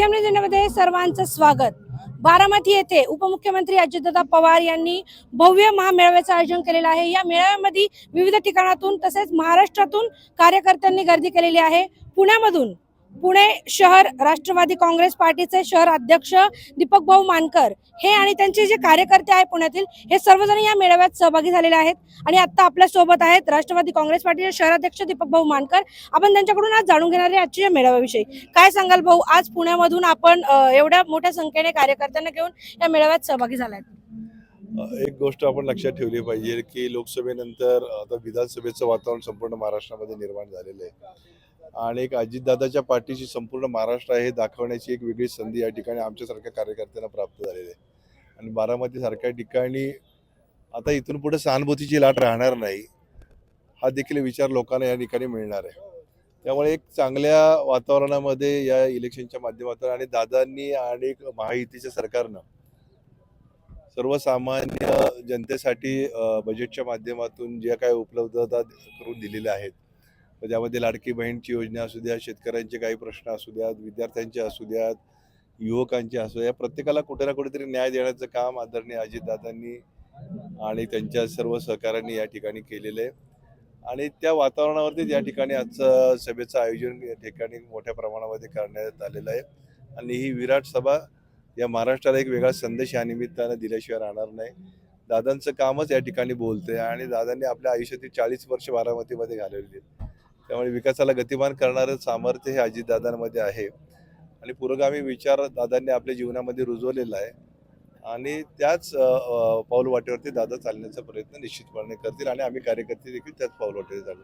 सर्वांचं स्वागत. बारामती येथे उपमुख्यमंत्री अजितदादा पवार यांनी भव्य महामेळाव्याचं आयोजन केलेलं आहे. या मेळाव्यामध्ये विविध ठिकाणातून तसेच महाराष्ट्रातून कार्यकर्त्यांनी गर्दी केलेली आहे. पुण्यामधून पुणे शहर राष्ट्रवादी काँग्रेस पार्टीचे शहर अध्यक्ष दीपक भाऊ मानकर हे आणि त्यांचे जे कार्यकर्ते आहे पुण्यातील हे सर्वजण या मेळाव्यात सहभागी झालेले आहेत. आणि आता आपल्यासोबत आहेत राष्ट्रवादी काँग्रेस पार्टीचे शहराध्यक्ष दीपक भाऊ मानकर. आपण त्यांच्याकडून आज जाणून घेणार आहे आजच्या या मेळाव्याविषयी. काय सांगाल भाऊ? आज पुण्यामधून आपण एवढ्या मोठ्या संख्येने कार्यकर्त्यांना घेऊन या मेळाव्यात सहभागी झाला एक गोष्ट आपण लक्षात ठेवली पाहिजे की लोकसभेनंतर आता विधानसभेचं वातावरण संपूर्ण महाराष्ट्रामध्ये निर्माण झालेलं आहे. आणि एक अजितदादाच्या पाठीशी संपूर्ण महाराष्ट्र आहे हे दाखवण्याची एक वेगळी संधी या ठिकाणी आमच्यासारख्या कार्यकर्त्यांना प्राप्त झालेली आहे. आणि बारामतीसारख्या ठिकाणी आता इथून पुढे सहानुभूतीची लाट राहणार नाही हा देखील विचार लोकांना या ठिकाणी मिळणार आहे. त्यामुळे एक चांगल्या वातावरणामध्ये या इलेक्शनच्या माध्यमातून आणि दादांनी आणि महायुतीच्या सरकारनं सर्वसामान्य जनतेसाठी बजेटच्या माध्यमातून ज्या काही उपलब्धता करून दिलेल्या आहेत त्यामध्ये लाडकी बहीणची योजना असू द्या शेतकऱ्यांचे काही प्रश्न असू द्यात विद्यार्थ्यांचे असू द्यात युवकांचे असू द्या प्रत्येकाला कुठे ना कुठेतरी न्याय देण्याचं काम आदरणीय अजितदादांनी आणि त्यांच्या सर्व सहकाऱ्यांनी या ठिकाणी केलेलं आहे. आणि त्या वातावरणावरतीच या ठिकाणी आजचं सभेचं आयोजन या ठिकाणी मोठ्या प्रमाणामध्ये करण्यात आलेलं आहे. आणि ही विराट सभा या महाराष्ट्राला एक वेगळा संदेश या निमित्तानं दिल्याशिवाय राहणार नाही. दादांचं कामच या ठिकाणी बोलते आणि दादांनी आपल्या आयुष्यातील चाळीस वर्ष बारामतीमध्ये घालवली आहेत. त्यामुळे विकासाला गतिमान करणारं सामर्थ्य हे अजितदादांमध्ये आहे. आणि पुरोगामी विचार दादांनी आपल्या जीवनामध्ये रुजवलेला आहे. आणि त्याच पाऊलवाटेवरती दादा चालण्याचा प्रयत्न निश्चितपणे करतील आणि आम्ही कार्यकर्ते देखील त्याच पाऊलवाटेवर चालू